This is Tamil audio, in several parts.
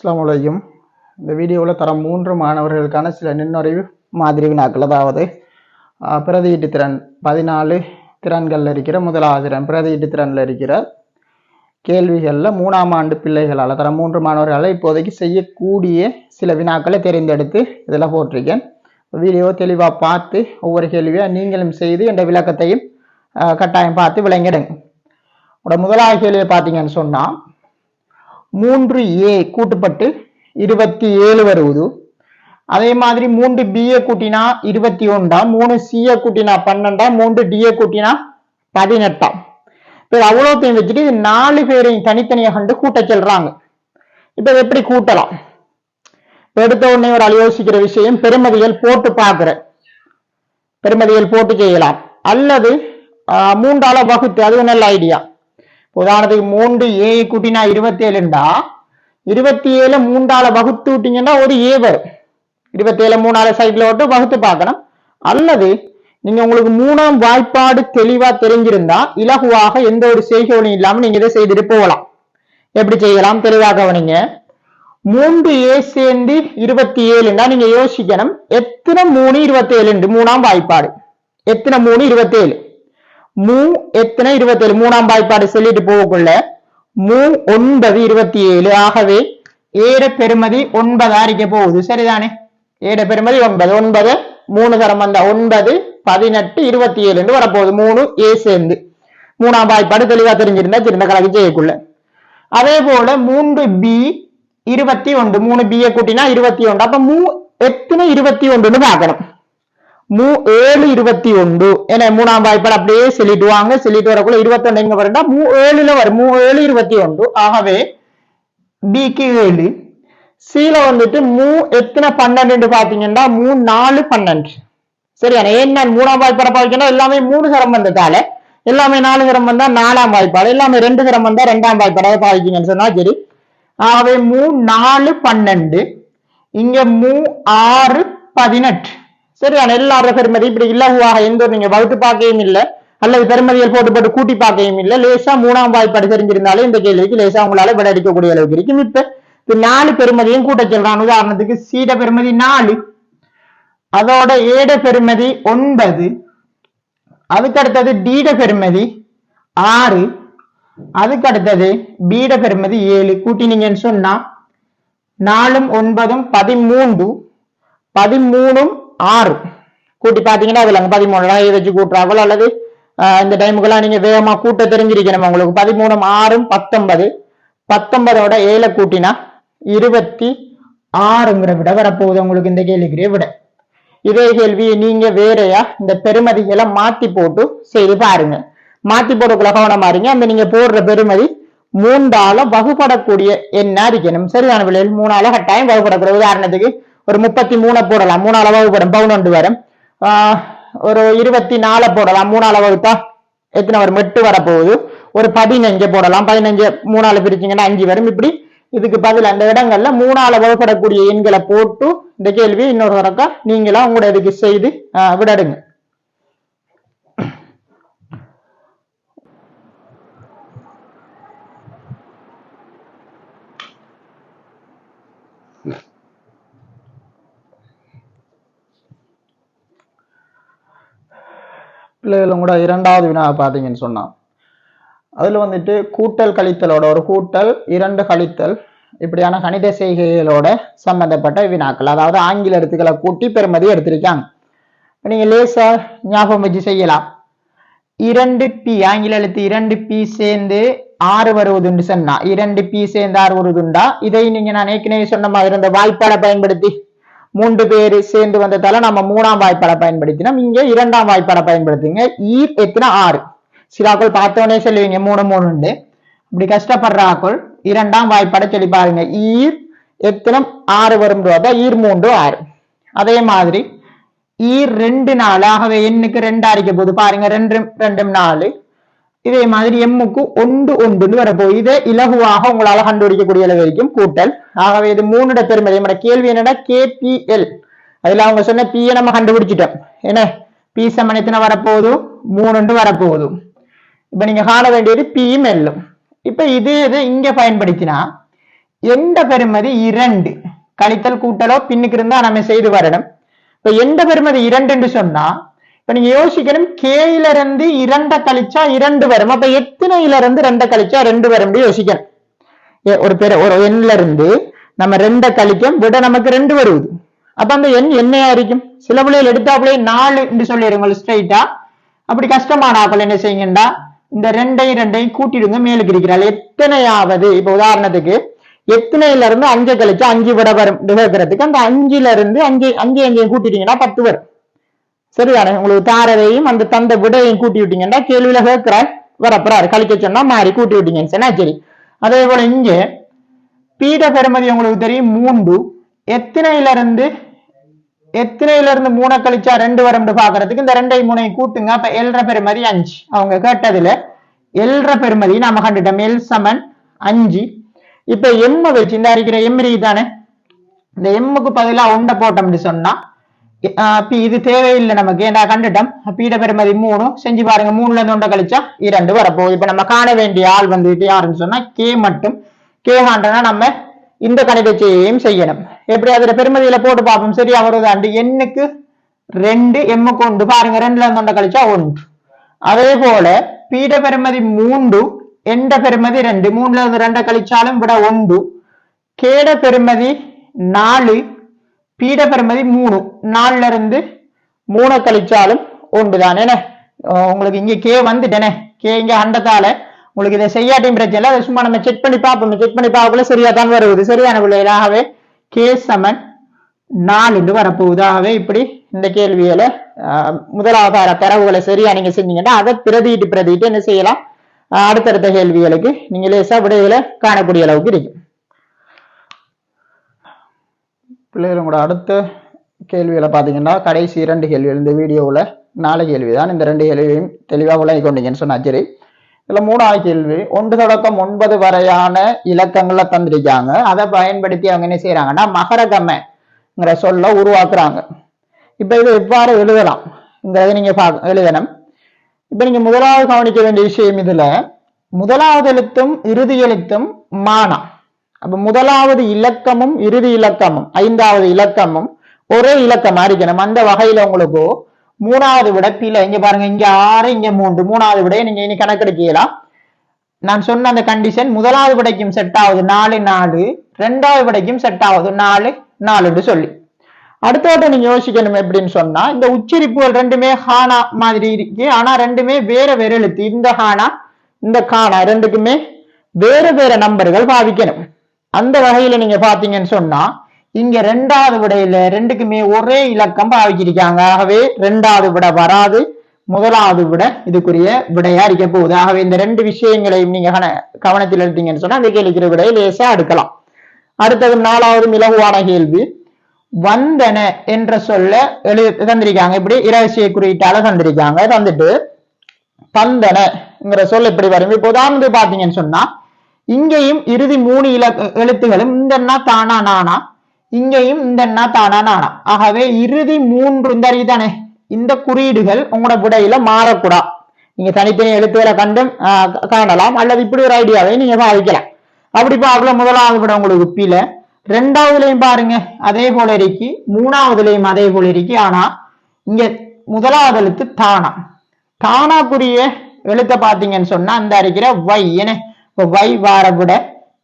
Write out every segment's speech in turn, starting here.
அஸ்ஸலாமு இந்த வீடியோவில் தரம் மூன்று மாணவர்களுக்கான சில நுண்ணறிவு மாதிரி வினாக்கள் அதாவது பிரதியீட்டு திறன் பதினாலு திறன்களில் இருக்கிற முதலாவது திறன் பிரதியீட்டு திறனில் இருக்கிற கேள்விகளில் மூணாம் ஆண்டு பிள்ளைகளால் தரம் மூன்று மாணவர்களால் இப்போதைக்கு செய்யக்கூடிய சில வினாக்களை தெரிந்தெடுத்து இதில் போட்டிருக்கேன். வீடியோவை தெளிவாக பார்த்து ஒவ்வொரு கேள்வியாக நீங்களும் செய்து என்ற விளக்கத்தையும் கட்டாயம் பார்த்து விளங்கிடுங்க. உங்களோட முதலாவது கேள்வியை பார்த்தீங்கன்னு சொன்னால் மூன்று ஏ கூட்டுப்பட்டு இருபத்தி ஏழு வருவது. அதே மாதிரி மூன்று பிஏ கூட்டினா இருபத்தி ஒன்றாம் மூணு சிஏ கூட்டினா பன்னெண்டாம் மூன்று டிஏ கூட்டினா பதினெட்டாம் இப்போ அவ்வளோத்தையும் வச்சுட்டு இது நாலு பேரையும் தனித்தனியாக கண்டு கூட்ட சொல்றாங்க. இப்போ எப்படி கூட்டலாம்? எடுத்த உடனே ஒரு ஆள் யோசிக்கிற விஷயம் பெருமதிகள் போட்டு பார்க்கிற. பெருமதிகள் போட்டு செய்யலாம். அல்லது மூன்றால வகுத்து அது நல்ல ஐடியா உதாரணத்துக்கு மூன்று ஏ கூட்டினா இருபத்தி ஏழுண்டா இருபத்தி ஏழு மூன்றால வகுத்து விட்டீங்கன்னா ஒரு ஏ வரும். இருபத்தி ஏழு மூணால சைட்ல விட்டு வகுத்து பார்க்கணும். அல்லது நீங்க உங்களுக்கு மூணாம் வாய்ப்பாடு தெளிவா தெரிஞ்சிருந்தா இலகுவாக எந்த ஒரு செய்கோலையும் இல்லாம நீங்க இதை செய்துட்டு போகலாம். எப்படி செய்யலாம்? தெளிவாக கவனிங்க. மூன்று ஏ சேர்ந்து இருபத்தி ஏழுன்னா நீங்க யோசிக்கணும் எத்தனை மூணு இருபத்தி ஏழு மூணாம் வாய்ப்பாடு. எத்தனை மூணு இருபத்தி ஏழு மூ எத்தனை? இருபத்தி ஏழு மூணாம் வாய்ப்பாடு சொல்லிட்டு போகக்குள்ள. மூ ஒன்பது இருபத்தி ஏழு ஆகவே ஏட பெருமதி ஒன்பது இருக்க போகுது. சரிதானே? ஏட பெருமதி ஒன்பது. ஒன்பது மூணு தரம் வந்த ஒன்பது பதினெட்டு இருபத்தி ஏழு வரப்போகுது. மூணு ஏ சேர்ந்து. மூணாம் வாய்ப்பாடு தெளிவா தெரிஞ்சிருந்தா திருந்த கணக்கு செய்யக்குள்ள. அதே போல மூன்று பி இருபத்தி ஒன்று. மூணு பிஏ கூட்டினா இருபத்தி ஒன்று. அப்ப மூ எத்தனை? இருபத்தி ஒன்றுன்னு பார்க்கணும். மூ ஏழு இருபத்தி ஒன்று. ஏன்னா மூணாம் வாய்ப்பாடு அப்படியே சொல்லிட்டு வாங்க சொல்லிட்டு வரக்குள்ள இருபத்தொன்னு எங்க வரும்னா மூ ஏழுல வரும். மூ ஏழு இருபத்தி ஒன்று. ஆகவே பிக்கு ஏழு. சீல வந்துட்டு மூ எத்தனை பன்னெண்டு பாத்தீங்கன்னா மூ நாலு பன்னெண்டு. சரியான ஏன் நான் மூணாம் வாய்ப்பாடு பாத்தீங்கன்னா எல்லாமே மூணு சரம் வந்ததால எல்லாமே நாலு சரம் வந்தா நாலாம் வாய்ப்பாடு எல்லாமே ரெண்டு சரம் வந்தா ரெண்டாம் வாய்ப்பாடு பாதிக்கீங்கன்னு சொன்னா சரி. ஆகவே மூ நாலு பன்னெண்டு. இங்க மூ ஆறு பதினெட்டு. சரியான எல்லாரோட பெருமதி இப்படி இலகுவாக எந்த ஒரு நீங்க வகுத்து பார்க்கவும் இல்லை அல்லது பெருமதிகள் போட்டு போட்டு கூட்டி பார்க்கவும் இல்லை லேசா மூணாம் வாய்ப்பாடு தெரிஞ்சிருந்தாலே இந்த கேள்விக்கு லேசா உங்களால விட அடிக்கக்கூடிய அளவுக்கு இருக்கும். இப்ப நாலு பெருமதியும் கூட்ட சொல்றான். உதாரணத்துக்கு சீட பெருமதி நாலு அதோட ஏட பெருமதி ஒன்பது அதுக்கு அடுத்தது டீட பெருமதி ஆறு அதுக்கு அடுத்தது பீட பெருமதி ஏழு. கூட்டினீங்கன்னு சொன்னா நாலும் ஒன்பதும் பதிமூன்று பதிமூணும் ஆறு. கூட்டி பாத்தீங்கன்னா அதுல அங்க பதிமூணு இதை வச்சு கூட்டுறாங்களோ அல்லது இந்த டைமுக்கெல்லாம் நீங்க வேகமா கூட்ட தெரிஞ்சிருக்கணும். உங்களுக்கு பதிமூணும் ஆறும் பத்தொன்பது. பத்தொன்பதோட ஏழை கூட்டினா இருபத்தி ஆறுங்கிற விட வரப்போகுது உங்களுக்கு இந்த கேள்விக்குரிய விட. இதே கேள்வியை நீங்க வேறையா இந்த பெருமதிகளை மாத்தி போட்டு செய்து பாருங்க. மாத்தி போடக்குள்ள கவனமா இருங்க. அந்த நீங்க போடுற பெருமதி மூன்றால வகுப்படக்கூடிய என்ன இருக்கணும். சரியான விலையில் மூணால கட்டாயம் வகுப்படக்கூடிய. உதாரணத்துக்கு ஒரு முப்பத்தி மூணை போடலாம். மூணு மூணால வரும். பவுனொண்டு வரும். ஒரு இருபத்தி நாலு போடலாம். மூணு அளவு தான் எத்தனை வரும்? எட்டு வரப்போகுது. ஒரு பதினஞ்சு போடலாம். பதினஞ்சு மூணால பிரிச்சிங்கன்னா அஞ்சு வரும். இப்படி இதுக்கு பதில் அந்த இடங்கள்ல மூணால வகுப்படக்கூடிய எண்களை போட்டு இந்த கேள்வி இன்னொரு தடக்கா நீங்களா உங்களோட இதுக்கு செய்து விடடுங்க. பிள்ளைகளும் கூட இரண்டாவது வினாவை பார்த்தீங்கன்னு சொன்னா அதில் வந்துட்டு கூட்டல் கழித்தலோட ஒரு கூட்டல் இரண்டு கழித்தல் இப்படியான கணித செய்கைகளோட சம்பந்தப்பட்ட வினாக்கள். அதாவது ஆங்கில எழுத்துக்களை கூட்டி பெருமதி எடுத்திருக்காங்க. நீங்கள் நீங்க லேசா ஞாபகம் வச்சு செய்யலாம். இரண்டு பி ஆங்கில எழுத்து இரண்டு பி சேர்ந்து ஆறு வருவதுண்டு சொன்னா. இரண்டு பி சேர்ந்து ஆறு வருவதுண்டா? இதை நீங்க நான் ஏற்கனவே சொன்ன மாதிரி இருந்த வாய்ப்பாடை பயன்படுத்தி மூன்று பேர் சேர்ந்து வந்ததால நம்ம மூணாம் வாய்ப்பாடை பயன்படுத்தினோம். இங்க இரண்டாம் வாய்ப்பாடை பயன்படுத்துங்க. ஈர் எத்தனை ஆறு. சிலாக்கள் பார்த்தோன்னே சொல்லுவீங்க மூணு மூணுண்டு. இப்படி கஷ்டப்படுறாக்கள் இரண்டாம் வாய்ப்பாடை சொல்லி பாருங்க. ஈர் எத்தனம் ஆறு வரும் ரூபா ஈர் மூன்று ஆறு. அதே மாதிரி ஈர் ரெண்டு நாலு ஆகவே எண்ணுக்கு ரெண்டு அடிக்க போகுது? பாருங்க ரெண்டு ரெண்டும் நாலு. இதே மாதிரி எம்முக்கு ஒன்று ஒன்றுன்னு வரப்போகுது இதை இலகுவாக உங்களால கண்டுபிடிக்கக்கூடிய அளவு வரைக்கும் கூட்டல். ஆகவே இது மூணுட பெருமை. நம்மட கேள்வி என்னடா கேபிஎல் அதுல அவங்க சொன்ன பிஎ நம்ம கண்டுபிடிச்சிட்டோம். என்ன? பி சமணத்தின எத்தனை வரப்போகுது மூணுண்டு வரப்போகுது. இப்ப நீங்க காண வேண்டியது பியும் எல்லும் இப்ப இது இது இங்க பயன்படுத்தினா எந்த பெருமதி இரண்டு. கழித்தல் கூட்டலோ பின்னுக்கு இருந்தா நம்ம செய்து வரணும். இப்ப எந்த பெருமதி இரண்டுன்னு சொன்னா இப்ப நீங்க யோசிக்கணும் கேயில இருந்து இரண்ட கழிச்சா இரண்டு வரும். அப்ப எத்தனையில இருந்து ரெண்ட கழிச்சா ரெண்டு வரும் யோசிக்கணும். ஏ- ஒரு பேர் ஒரு எண்ல இருந்து நம்ம ரெண்ட கழிக்கும் விட நமக்கு ரெண்டு வருது அப்ப அந்த எண் என்னையா இருக்கும்? சில பிள்ளைகள் எடுத்தாப்புலே நாலு என்று சொல்லிடுங்க ஸ்ட்ரைட்டா அப்படி கஷ்டமான ஆக்கள் என்ன செய்யுங்கண்டா? இந்த ரெண்டையும் ரெண்டையும் கூட்டிடுங்க மேலுக்கு இருக்கிறாள். எத்தனையாவது இப்ப உதாரணத்துக்கு எத்தனையில இருந்து அஞ்சு கழிச்சு அஞ்சு விட வரும் கேட்கறதுக்கு அந்த அஞ்சுல இருந்து அஞ்சு அஞ்சு அஞ்சையும் கூட்டிட்டீங்கன்னா பத்து வரும். சரிதானே உங்களுக்கு தாரதையும் அந்த தந்த விடையும் கூட்டி விட்டீங்கன்னா கேள்வியில கேட்கிறார் வரப்புறாரு. கழிக்க சொன்னா மாறி கூட்டி விட்டீங்கன்னு சொன்னா சரி. அதே போல இங்க பீட பெருமதி உங்களுக்கு தெரியும் மூன்று. எத்தனையில இருந்து எத்தனையில இருந்து மூணை கழிச்சா ரெண்டு வரம்பு பாக்குறதுக்கு இந்த ரெண்டையும் மூணையும் கூட்டுங்க. அப்ப எல்ற பெருமதி அஞ்சு. அவங்க கேட்டதுல எல்ற பெருமதி நாம கண்டுட்டோம். எல் சமன் அஞ்சு. இப்ப எம்ம வச்சு இந்த அறிக்கிற எம் தானே? இந்த எம்முக்கு பதிலாக உண்டை போட்டோம்னு சொன்னா அப்ப இது தேவையில்லை நமக்கு. ஏன்னா கண்டுட்டோம்? பீட பெருமதி மூணு. செஞ்சு பாருங்க. மூணுல இருந்து ஒன்றை கழிச்சா இரண்டு வரப்போகுது. இப்ப நம்ம காண வேண்டிய ஆள் வந்துட்டு யாருன்னு சொன்னா கே மட்டும். கே ஹாண்டனா நம்ம இந்த கணிதத்தையும் செய்யணும். எப்படி அதுல பெருமதியில போட்டு பார்ப்போம். சரி வருதாண்டு? எண்ணுக்கு ரெண்டு எம்முக்கு ஒன்று. பாருங்க ரெண்டுல இருந்து ஒன்றை கழிச்சா ஒன்று. அதே போல பீட பெருமதி மூன்று எண்ட பெருமதி ரெண்டு. மூணுல இருந்து ரெண்டை கழிச்சாலும் விட ஒன்று. கேட பெருமதி நாலு பீட பெருமதி மூணு. நாலுல இருந்து மூணை கழிச்சாலும் ஒன்று என்ன? உங்களுக்கு இங்க கே வந்துட்டேனே கே இங்க அண்டத்தால. உங்களுக்கு இதை செய்யாட்டியும் பிரச்சனை இல்லை. அதை சும்மா நம்ம செக் பண்ணி பார்ப்போம். செக் பண்ணி பார்க்கல சரியா தான் வருவது. சரியான பிள்ளைகளாகவே கே சமன் நாலு வரப்போகுது. இப்படி இந்த கேள்வியில ஆஹ், முதலாவது தரவுகளை சரியா நீங்க செஞ்சீங்கன்னா அதை பிரதிட்டு பிரதிட்டு என்ன செய்யலாம்? அடுத்தடுத்த கேள்விகளுக்கு நீங்க லேசா விடைகளை காணக்கூடிய அளவுக்கு இருக்கும். பிள்ளைகள் உங்களோட அடுத்த கேள்வியில் பார்த்தீங்கன்னா கடைசி இரண்டு கேள்விகள் இந்த வீடியோவில் நாலு கேள்வி தான் இந்த ரெண்டு கேள்வியும் தெளிவாக விளங்கி கொண்டீங்கன்னு சொன்னா சரி இதில் மூணாவது கேள்வி ஒன்று தொடக்கம் ஒன்பது வரையான இலக்கங்களை தந்திருக்காங்க. அதை பயன்படுத்தி அவங்க என்ன செய்கிறாங்கன்னா மகரகமங்கிற சொல்ல உருவாக்குறாங்க. இப்போ இது எவ்வாறு எழுதலாம்? இங்கிறத நீங்க பார்க்க எழுதணும். இப்ப நீங்க முதலாவது கவனிக்க வேண்டிய விஷயம் இதுல முதலாவது எழுத்தும் இறுதி எழுத்தும் மானா. அப்ப முதலாவது இலக்கமும் இறுதி இலக்கமும் ஐந்தாவது இலக்கமும் ஒரே இலக்கமா இருக்கணும். அந்த வகையில உங்களுக்கு மூணாவது விட பில இங்க பாருங்க இங்க ஆறு இங்க மூன்று. மூணாவது விட நீங்க இனி கணக்கெடுக்கலாம் நான் சொன்ன அந்த கண்டிஷன் முதலாவது விடைக்கும் செட் ஆகுது. நாலு நாலு. ரெண்டாவது விடைக்கும் செட் ஆகுது. நாலு நாலுன்னு சொல்லி. அடுத்தவட்ட நீங்க யோசிக்கணும் எப்படின்னு சொன்னா இந்த உச்சரிப்புகள் ரெண்டுமே ஹானா மாதிரி இருக்கு. ஆனா ரெண்டுமே வேற வேற எழுத்து. இந்த ஹானா இந்த கானா ரெண்டுக்குமே வேற வேற நம்பர்கள் பாவிக்கணும். அந்த வகையில நீங்க பாத்தீங்கன்னு சொன்னா இங்க ரெண்டாவது விடையில ரெண்டுக்குமே ஒரே இலக்கம் பாவிச்சிருக்காங்க. ஆகவே ரெண்டாவது விட வராது. முதலாவது விட இதுக்குரிய விடையா இருக்க போகுது. ஆகவே இந்த ரெண்டு விஷயங்களையும் நீங்க கவனத்தில் எடுத்தீங்கன்னு சொன்னா அந்த கேள்விக்கிற விடையை லேசா எடுக்கலாம் அடுத்தது நாலாவது இலகுவான கேள்வி. வந்தன என்ற சொல்ல எழு தந்திருக்காங்க. இப்படி இரகசிய குறியீட்டால தந்திருக்காங்க. தந்துட்டு பந்தனங்கிற சொல் எப்படி வரும்? இப்போ உதாரணத்துக்கு பாத்தீங்கன்னு சொன்னா இங்கேயும் இறுதி மூணு இல எழுத்துகளும் இந்தன்னா தானா நானா? இங்கேயும் இந்தன்னா தானா நானா? ஆகவே இறுதி மூன்று இந்த தானே இந்த குறியீடுகள் உங்களோட விடையில மாறக்கூடாது நீங்க தனித்தனி எழுத்துக்களை கண்டும் காணலாம். அல்லது இப்படி ஒரு ஐடியாவை நீங்க பாதிக்கலாம் அப்படி பார்க்கல முதலாவது விட உங்களுக்கு பிழை. ரெண்டாவதுலயும் பாருங்க அதே போல இருக்கு. மூணாவதுலயும் அதே போல இருக்கு. ஆனா இங்க முதலாவது எழுத்து தானா? தானாக்குரிய எழுத்த பாத்தீங்கன்னு சொன்னா அந்த அறிக்கிற வை என்ன இப்ப வை வார விட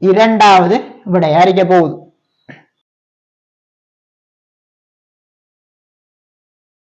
இரண்டாவது விடையா இருக்க போகுது